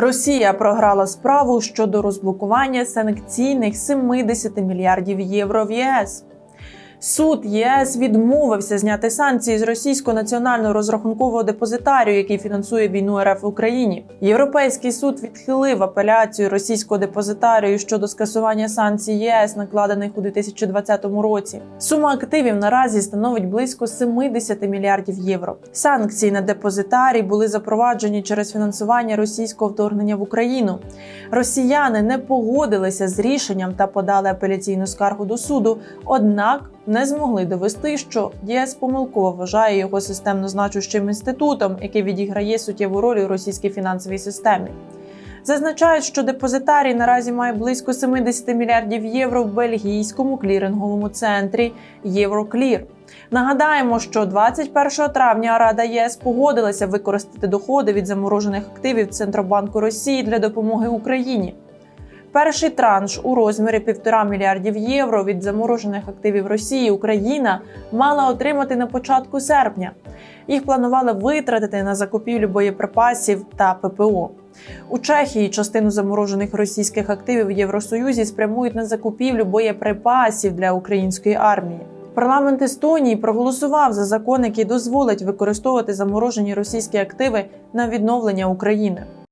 Росія програла справу щодо розблокування санкційних 70 мільярдів євро в ЄС. Суд ЄС відмовився зняти санкції з російського національного розрахункового депозитарію, який фінансує війну РФ в Україні. Європейський суд відхилив апеляцію російського депозитарію щодо скасування санкцій ЄС, накладених у 2020 році. Сума активів наразі становить близько 70 мільярдів євро. Санкції на депозитарій були запроваджені через фінансування російського вторгнення в Україну. Росіяни не погодилися з рішенням та подали апеляційну скаргу до суду, однак не змогли довести, що ЄС помилково вважає його системно значущим інститутом, який відіграє суттєву роль у російській фінансовій системі. Зазначають, що депозитарій наразі має близько 70 мільярдів євро в бельгійському кліринговому центрі Євроклір. Нагадаємо, що 21 травня Рада ЄС погодилася використати доходи від заморожених активів Центробанку Росії для допомоги Україні. Перший транш у розмірі 1,5 мільярдів євро від заморожених активів Росії Україна мала отримати на початку серпня. Їх планували витратити на закупівлю боєприпасів та ППО. У Чехії частину заморожених російських активів в Євросоюзі спрямують на закупівлю боєприпасів для української армії. Парламент Естонії проголосував за закон, який дозволить використовувати заморожені російські активи на відновлення України.